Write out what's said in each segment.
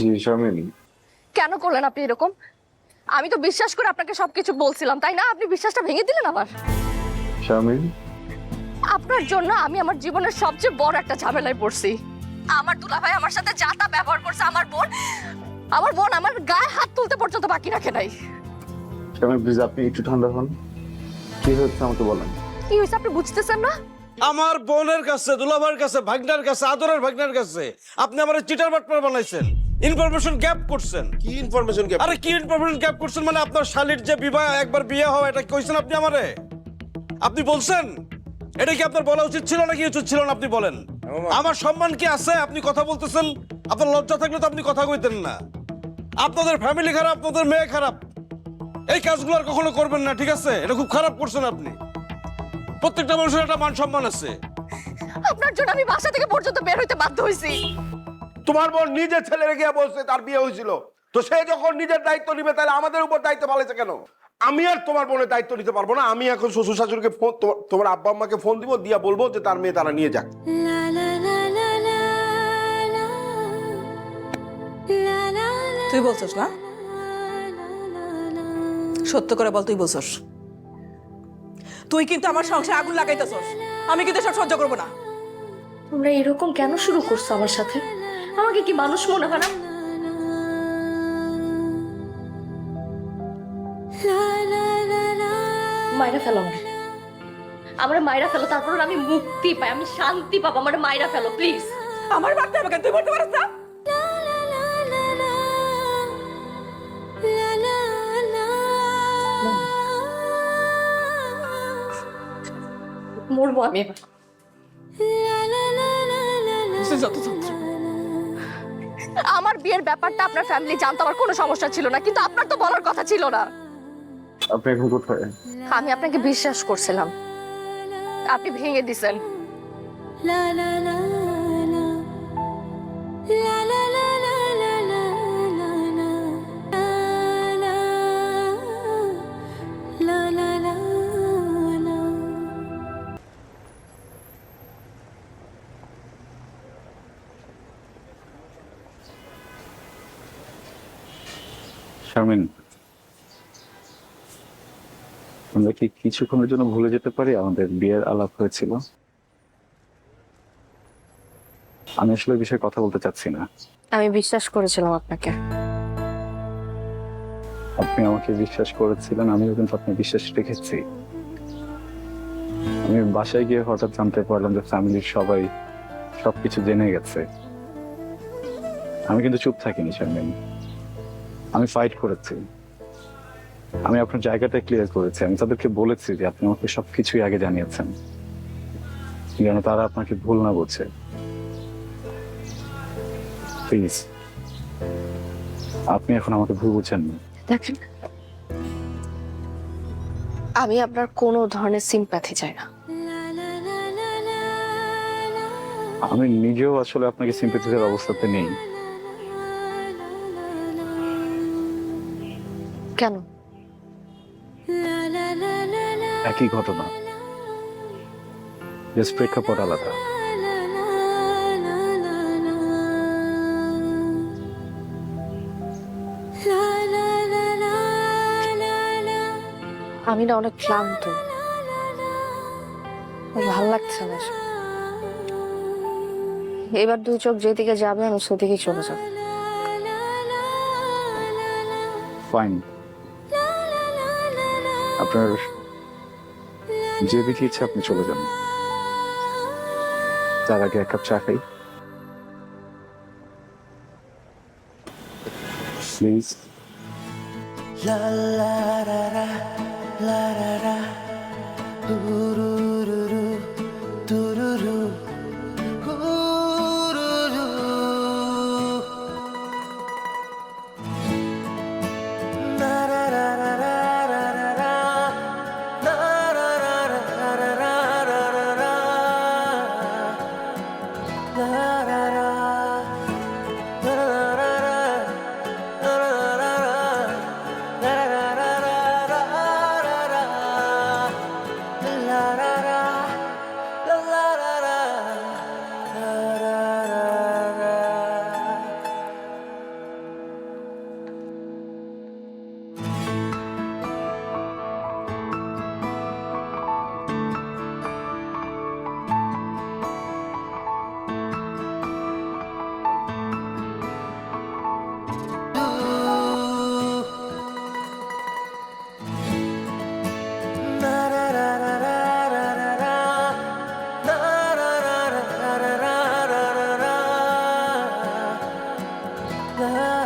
জি কেন করলেন আপনি এরকম? আমি তো বিশ্বাস করে আপনাকে সবকিছু বলছিলাম তাই না? আপনি বিশ্বাসটা ভেঙে দিলেন আবার শামিন আপনার জন্য আমি আমার জীবনের সবচেয়ে বড় একটা ঝামেলায় পড়ছি। আমার দুলাভাই আমার সাথে যা তা ব্যবহার করছে আমার বোন আমার বোন আমার গায়ে হাত তুলতে পর্যন্ত বাকি রাখে নাই। শামিন প্লিজ আপনি একটু ঠান্ডা হন। কি হচ্ছে আমাকে বলেন। কি হয়েছে আপনি বুঝতেছেন না? আমার বোনের কাছে দুলাভাইয়ের কাছে ভাগনার কাছে আদরের ভাগনার কাছে আপনি আমার চিটার বাটপার বানাইছেন। ইনফরমেশন গ্যাপ করছেন। কি ইনফরমেশন কে আরে কি ইনফরমেশন গ্যাপ করছেন মানে আপনার শালির যে বিবাহ একবার বিয়ে হওয়া এটা কইছেন আপনি আমারে? আপনি বলছেন? এটা কি আপনার বলা উচিত ছিল নাকি উচিত ছিল না আপনি বলেন? আমার সম্মান কি আছে? আপনি কথা বলতেছেন আপনার লজ্জা থাকলে তো আপনি কথা কইতেন না। আপনাদের ফ্যামিলি খারাপ আপনাদের মেয়ে খারাপ। এই কাজগুলো আর কখনো করবেন না ঠিক আছে? এটা খুব খারাপ করছেন আপনি। প্রত্যেকটা মানুষের একটা মান সম্মান আছে। আপনার জন্য আমি বাসা থেকে পর্যন্ত বের হইতে বাধ্য হয়েছি তোমার বোন নিজের ছেলে গিয়ে বলছে তার বিয়ে হয়েছিল তো সে যখন নিজের দায়িত্ব নিবে তাহলে আমাদের উপর দায়িত্ব পালাইছে কেন আমি আর তোমার বোনের দায়িত্ব নিতে পারব না আমি এখন শ্বশুর শাশুড়িকে ফোন তোমার- তোমার আব্বা আম্মাকে ফোন দিব দিয়া বলব যে তার মেয়ে তারা নিয়ে যাক তুই বলছস না সত্য করে বল তুই বলছস তুই কিন্তু আমার সংসারে আগুন লাগাইতেছস আমি কিন্তু সব সহ্য করব না তোমরা এরকম কেন শুরু করছ আমার সাথে আমাকে কি মানুষ মনে হয় না? মাইরা ফেলো আমার আমার মাইরা ফেলো তারপর আমি মুক্তি পাই আমি শান্তি পাবো। আমার মাইরা ফেলো প্লিজ আমার হবে কেন? তুই বলতে পারিস না? মরবো আমি এবার। যত যন্ত্র। আমার বিয়ের ব্যাপারটা আপনার ফ্যামিলি জানতে আমার কোনো সমস্যা ছিল না কিন্তু আপনার তো বলার কথা ছিল না আপনি এখন কোথায় আমি আপনাকে বিশ্বাস করছিলাম আপনি ভেঙে দিছেন শামিন আমরা কি কিছুক্ষণের জন্য ভুলে যেতে পারি? আমাদের বিয়ের আলাপ হয়েছিল। আমি আসলে বিষয়ে কথা বলতে চাচ্ছি না। আমি বিশ্বাস করেছিলাম আপনাকে। আপনি আমাকে বিশ্বাস করেছিলেন আমিও কিন্তু আপনার বিশ্বাস রেখেছি। আমি বাসায় গিয়ে হঠাৎ জানতে পারলাম যে ফ্যামিলির সবাই সবকিছু জেনে গেছে। আমি কিন্তু চুপ থাকিনি শারমিন। আমি ফাইট করেছি। আমি আপনার জায়গাটা ক্লিয়ার করেছি। আমি তাদেরকে বলেছি যে আপনি আমাকে সবকিছুই আগে জানিয়েছেন। যেন তারা আপনাকে ভুল না বোঝে। প্লিজ আপনি এখন আমাকে ভুল বুঝছেন না। দেখেন আমি আপনার কোনো ধরনের সিম্প্যাথি চাই না। আমি নিজেও আসলে আপনাকে সিম্পেথিদের অবস্থাতে নেই। কেন? একই ঘটনা। প্রেক্ষাপট আলাদা। আমি না অনেক ক্লান্ত। ভালো লাগছে না এবার দুই চোখ যেদিকে যাবে আমি সেদিকে চলে যাব। ফাইন আপনার যেদিকে ইচ্ছে আপনি চলে যান তার আগে এক কাপ চা খাই please la la ra ra la ra ra ooh, ooh. love.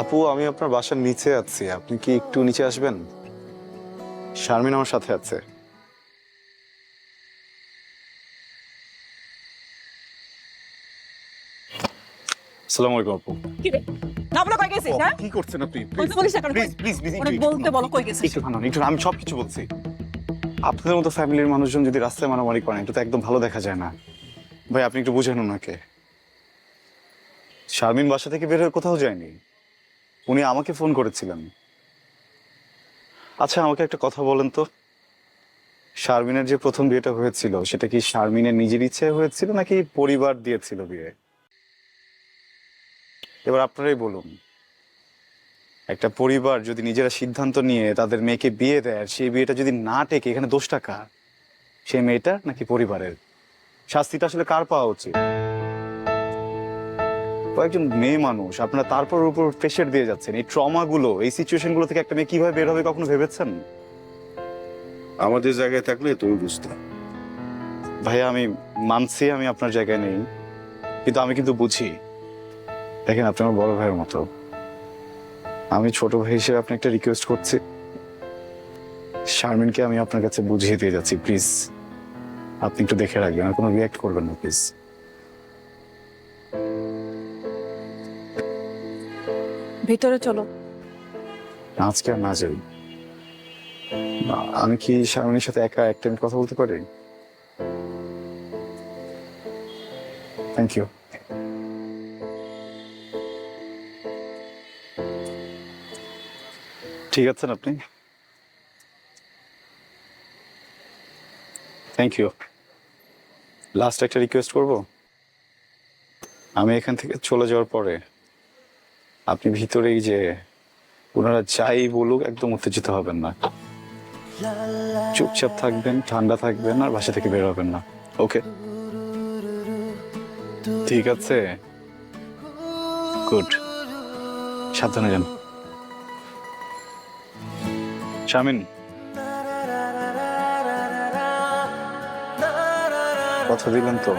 আপু আমি আপনার বাসার নিচে আছি। আপনি কি একটু নিচে আসবেন? শারমিন আমার সাথে আছে। আসসালামু আলাইকুম আপু। কি রে? না বলে কই গেছিস হ্যাঁ? কি করছেন আপনি? বলতে বলিস না কেন? প্লিজ প্লিজ প্লিজ অনেক বলতে বলো কই গেছিস? একটু থানুন একটু আমি সব কিছু বলছি। আপনাদের মতো ফ্যামিলির মানুষজন যদি রাস্তায় মারামারি করেন এটা তো একদম ভালো দেখা যায় না। ভাই আপনি একটু বুঝেন ওনাকে। শারমিন বাসা থেকে বের হয়ে কোথাও যায়নি। উনি আমাকে ফোন করেছিলেন। আচ্ছা আমাকে একটা কথা বলেন তো। শারমিনের যে প্রথম বিয়েটা হয়েছিল, সেটা কি শারমিনের নিজের ইচ্ছে হয়েছিল নাকি পরিবার দিয়েছিল বিয়ে? এবার আপনারাই বলুন। একটা পরিবার যদি নিজেরা সিদ্ধান্ত নিয়ে তাদের মেয়েকে বিয়ে দেয় সেই বিয়েটা যদি না টেকে, এখানে দোষটা কার? সেই মেয়েটা নাকি পরিবারের? শাস্তিটা আসলে কার পাওয়া উচিত? ও একজন মেয়ে মানুষ আপনারা তারপর উপর প্রেশার দিয়ে যাচ্ছেন। এই ট্রমা গুলো এই সিচুয়েশনগুলো থেকে একটা মেয়ে কীভাবে বের হবে কখনো ভেবেছেন? আমাদের জায়গায় থাকলে তুমি বুঝতে। ভাইয়া আমি মানছি আমি আপনার জায়গায় নেই। কিন্তু আমি কিন্তু বুঝি। দেখেন আপনি আমার বড় ভাইয়ের মতো। আমি ছোট ভাই হিসেবে আপনি একটা রিকোয়েস্ট করছি। শারমিনকে আমি আপনার কাছে বুঝিয়ে দিয়ে যাচ্ছি প্লিজ আপনি একটু দেখে রাখবেন আর কোনো রিয়াক্ট করবেন না প্লিজ ভিতরে চলো। আজকে আর না যাই। আমি কি শারমিনের সাথে একা এক মিনিট কথা বলতে পারি? থ্যাংক ইউ ঠিক আছেন আপনি? থ্যাংক ইউ লাস্ট একটা রিকোয়েস্ট করব? আমি এখান থেকে চলে যাওয়ার পরে আপনি ভিতরেই যে ওনারা যাই বলুক, একদম উত্তেজিত হবেন না। চুপচাপ থাকবেন, ঠান্ডা থাকবেন, আর বাসা থেকে বের হবেন না। ওকে? ঠিক আছে? গুড। সাবধানে যান। শামিন। কথা দিলেন তো?